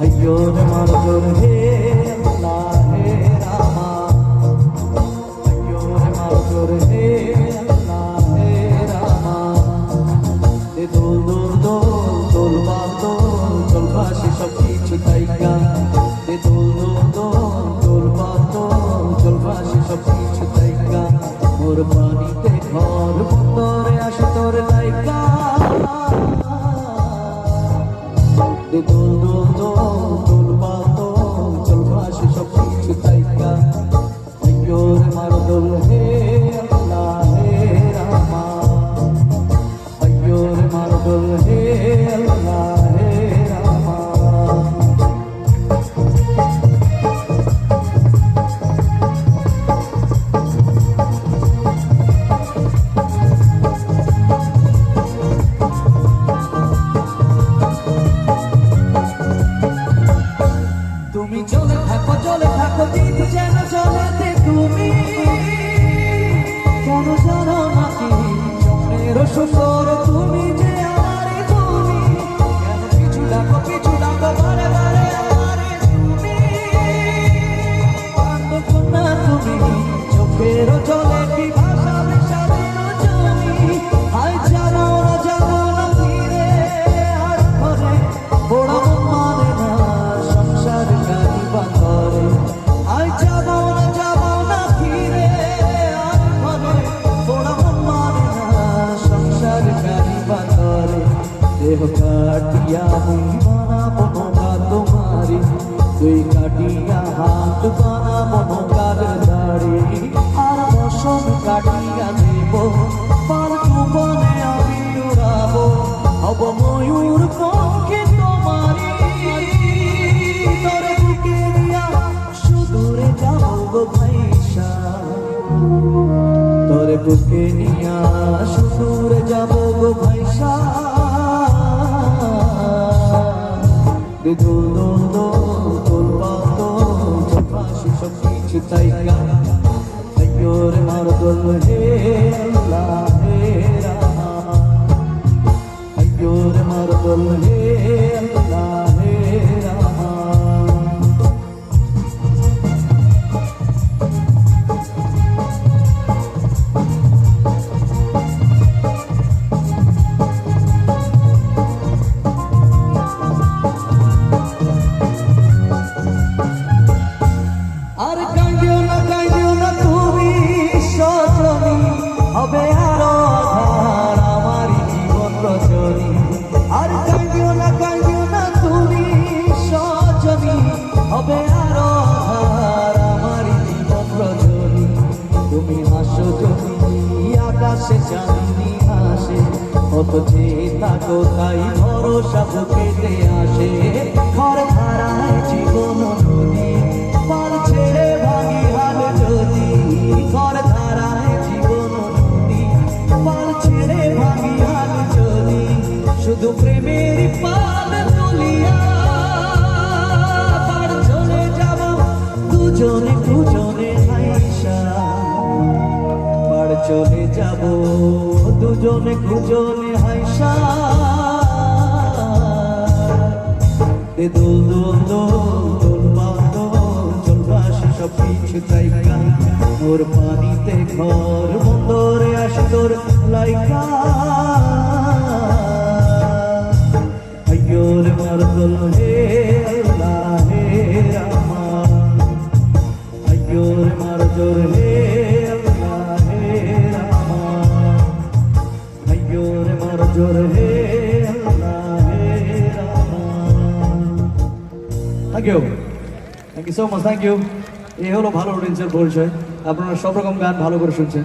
Hayyorum arzuları চলে থাকো দিন যেন চলেতে তুমি। কেন জানো নাকি স্বপ্নের সুন্দর তুমি যে আমারে তুমি। কেন পিছু ডাকো পিছু ডাকো, বারে বারে আমারে তুমি। পান্ডব না তুমি চোখের চলে দেহ কাটিয়া মুই বানাবো নৌকা তোমারি। তুই কাটিয়া হাত বানাবো নৌকার দাড়ি। আর বসন কাটিয়া দেব, পার কুবনে আমি হব ময়ূর পঙ্খে তোমারি। তোর বুকে সুদূরে যাব গো ভাইসা। তোর বুকে নিয়া সুদূরে যাব গো ভাইসা। সব কিছু তাইকা আইয়ো রে মার দোল হে আল্লাহ হে রামা আইয়ো রে মার দোল হে হবে আরও আধার আমারই জীবন রজনী আর কাঁদিও না কাঁদিও না তুমি সজনী। হবে আরও আধার আমারই জীবন রজনী তুমি হাসো যদি আকাশে চাঁদনি হাসে কত যে থাকো তাই ভরসা বুকেতে আসে। ঘর ধারায় জীবন নদী পার ছেড়ে ভাগি পার যাব, দুজনে দুজনে হাইসা। দোল দোল দোল দোল সব কিছু মোর পানিতে ঘর বন্দরে আসে তোর লাইকা। আইয়ো রে মার দোল হে আল্লাহ হে রামা। আইয়ো রে মার জোর হে thank you thank you so much thank you এই হলো ভালো অডিয়েন্সের পরিচয়। আপনারা সব রকম গান ভালো করে শুনছেন।